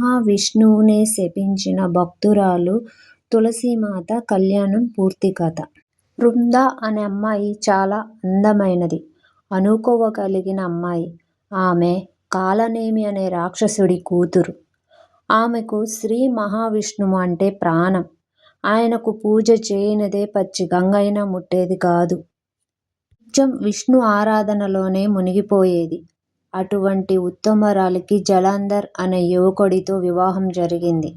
మహావిష్ణువునే శపించిన భక్తురాలు తులసీమాత కళ్యాణం పూర్తి కథ. బృంద అనే అమ్మాయి చాలా అందమైనది. అనుకోవగలిగిన కలిగిన అమ్మాయి. ఆమె కాలనేమి అనే రాక్షసుడి కూతురు. ఆమెకు శ్రీ మహావిష్ణువు అంటే ప్రాణం. ఆయనకు పూజ చేయనిదే పచ్చి గంగైనా ముట్టేది కాదు. నిత్యం విష్ణు ఆరాధనలోనే మునిగిపోయేది. అటువంటి ఉత్తమురాలికి జలంధర్ అనే యువకుడితో వివాహం జరిగింది.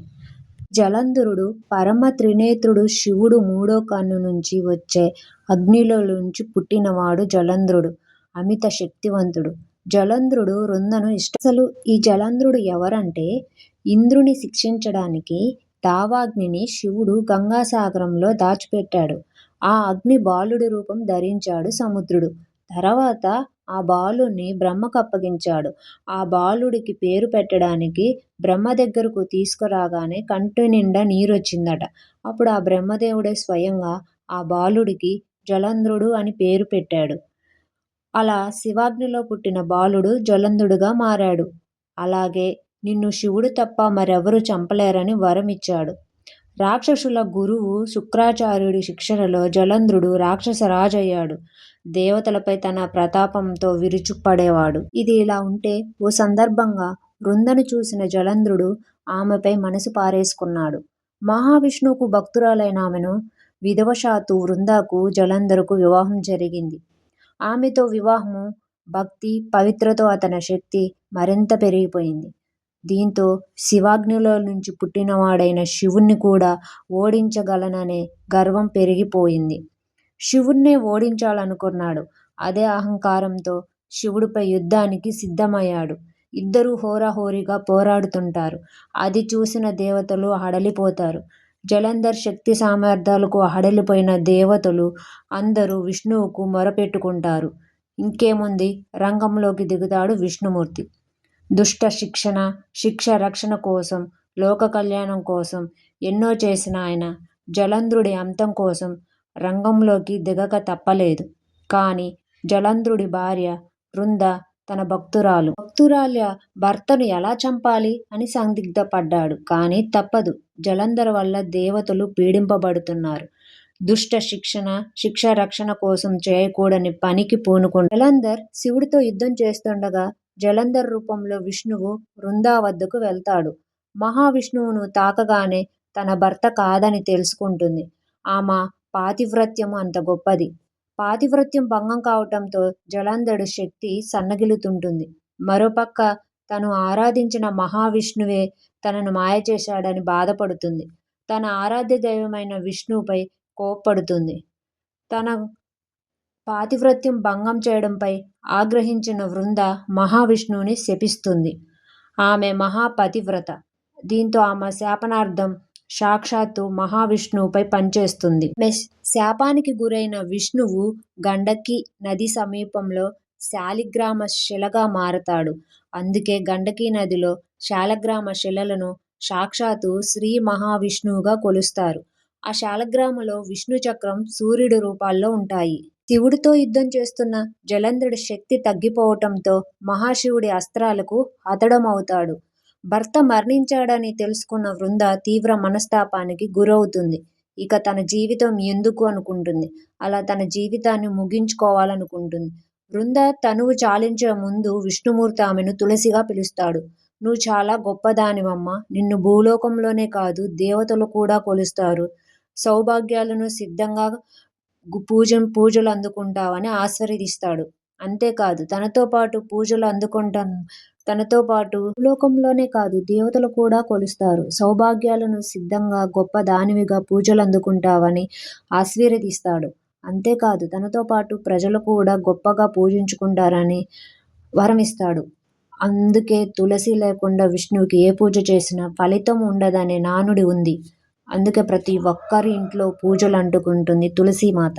జలంధరుడు పరమ త్రినేత్రుడు శివుడు మూడో కన్ను నుంచి వచ్చే అగ్నిలోంచి పుట్టినవాడు జలంధరుడు. అమిత శక్తివంతుడు. జలంధరుడు రుందను ఇష్టపడేవాడు. అసలు ఈ జలంధరుడు ఎవరంటే ఇంద్రుని శిక్షించడానికి దావాగ్నిని శివుడు గంగాసాగరంలో దాచిపెట్టాడు. ఆ అగ్ని బాలుడి రూపం ధరించాడు సముద్రుడు. తర్వాత ఆ బాలుడ్ని బ్రహ్మకప్పగించాడు. ఆ బాలుడికి పేరు పెట్టడానికి బ్రహ్మ దగ్గరకు తీసుకురాగానే కంటినిండా నీరొచ్చిందట. అప్పుడు ఆ బ్రహ్మదేవుడే స్వయంగా ఆ బాలుడికి జలంధ్రుడు అని పేరు పెట్టాడు. అలా శివాగ్నిలో పుట్టిన బాలుడు జలంధుడుగా మారాడు. అలాగే నిన్ను శివుడు తప్ప మరెవరూ చంపలేరని వరం ఇచ్చాడు. రాక్షసుల గురువు శుక్రాచార్యుడి శిక్షణలో జలంధ్రుడు రాక్షస రాజయ్యాడు. దేవతలపై తన ప్రతాపంతో విరుచుపడేవాడు ఇది ఇలా ఉంటే ఓ సందర్భంగా వృందను చూసిన జలంధ్రుడు ఆమెపై మనసు పారేసుకున్నాడు. మహావిష్ణువుకు భక్తురాలైనామెను విధవశాతు వృందకు జలంధరుకు వివాహం జరిగింది. ఆమెతో వివాహము భక్తి, పవిత్రతో అతని శక్తి మరింత పెరిగిపోయింది. దీంతో శివాగ్నిలోంచి పుట్టినవాడైన శివుణ్ణి కూడా ఓడించగలననే గర్వం పెరిగిపోయింది. శివుణ్ణే ఓడించాలనుకున్నాడు. అదే అహంకారంతో శివుడిపై యుద్ధానికి సిద్ధమయ్యాడు. ఇద్దరూ హోరాహోరీగా పోరాడుతుంటారు. అది చూసిన దేవతలు హడలిపోతారు. జలంధర్ శక్తి సామర్థ్యాలకు హడలిపోయిన దేవతలు అందరూ విష్ణువుకు మొరపెట్టుకుంటారు. ఇంకేముంది రంగంలోకి దిగుతాడు విష్ణుమూర్తి. దుష్ట శిక్షణ, శిక్ష రక్షణ కోసం, లోక కళ్యాణం కోసం ఎన్నో చేసిన ఆయన జలంధ్రుడి అంతం కోసం రంగంలోకి దిగక తప్పలేదు. కానీ జలంధ్రుడి భార్య బృంద తన భక్తురాలు. భక్తురాల్య భర్తను ఎలా చంపాలి అని సందిగ్ధపడ్డాడు. కానీ తప్పదు. జలంధర్ వల్ల దేవతలు పీడింపబడుతున్నారు. దుష్ట శిక్షణ, శిక్ష రక్షణ కోసం చేయకూడని పనికి పూనుకుంటాడు. జలంధర్ శివుడితో యుద్ధం చేస్తుండగా జలంధర్ రూపంలో విష్ణువు వృందా వద్దకు వెళ్తాడు మహావిష్ణువును తాకగానే తన భర్త కాదని తెలుసుకుంటుంది. ఆమె పాతివ్రత్యం అంత గొప్పది. పాతివ్రత్యం భంగం కావటంతో జలంధరుడు శక్తి సన్నగిలుతుంటుంది మరోపక్క తను ఆరాధించిన మహావిష్ణువే తనను మాయచేశాడని బాధపడుతుంది. తన ఆరాధ్య దైవమైన విష్ణువుపై కోప్పడుతుంది. తన పాతివ్రత్యం భంగం చేయడంపై ఆగ్రహించిన వృంద మహావిష్ణువుని శపిస్తుంది. ఆమె మహాపతివ్రత దీంతో ఆమె శాపనార్థం సాక్షాత్తు మహావిష్ణువుపై పనిచేస్తుంది. శాపానికి గురైన విష్ణువు గండకీ నది సమీపంలో శాలిగ్రామ శిలగా మారతాడు. అందుకే గండకీ నదిలో శాలగ్రామ శిలలను సాక్షాత్తు శ్రీ మహావిష్ణువుగా కొలుస్తారు. ఆ శాలగ్రామంలో విష్ణు చక్రం, సూర్యుడు రూపాల్లో ఉంటాయి. శివుడితో యుద్ధం చేస్తున్న జలంధరుడి శక్తి తగ్గిపోవటంతో మహాశివుడి అస్త్రాలకు హతుడమవుతాడు. భర్త మరణించాడని తెలుసుకున్న వృంద తీవ్ర మనస్తాపానికి గురవుతుంది. ఇక తన జీవితం ఎందుకు అనుకుంటుంది. అలా తన జీవితాన్ని ముగించుకోవాలనుకుంటుంది. వృంద తనువు చాలించే ముందు విష్ణుమూర్తి ఆమెను తులసిగా పిలుస్తాడు. నువ్వు చాలా గొప్పదానివమ్మ నిన్ను భూలోకంలోనే కాదు దేవతలు కూడా కొలుస్తారు. సౌభాగ్యాలను సిద్ధంగా పూజ పూజలు అందుకుంటావని ఆశీర్వదిస్తాడు. అంతేకాదు తనతో పాటు పూజలు అందుకుంటా తనతో పాటు లోకంలోనే కాదు దేవతలు కూడా కొలుస్తారు. సౌభాగ్యాలను సిద్ధంగా గొప్ప దానివిగా పూజలు అందుకుంటావని ఆశీర్వదిస్తాడు. అంతేకాదు తనతో పాటు ప్రజలు కూడా గొప్పగా పూజించుకుంటారని వరమిస్తాడు. అందుకే తులసి లేకుండా విష్ణువుకి ఏ పూజ చేసినా ఫలితం ఉండదనే నానుడి ఉంది. అందుకే ప్రతి ఒక్కరి ఇంట్లో పూజలు అంటుకుంటుంది తులసి మాత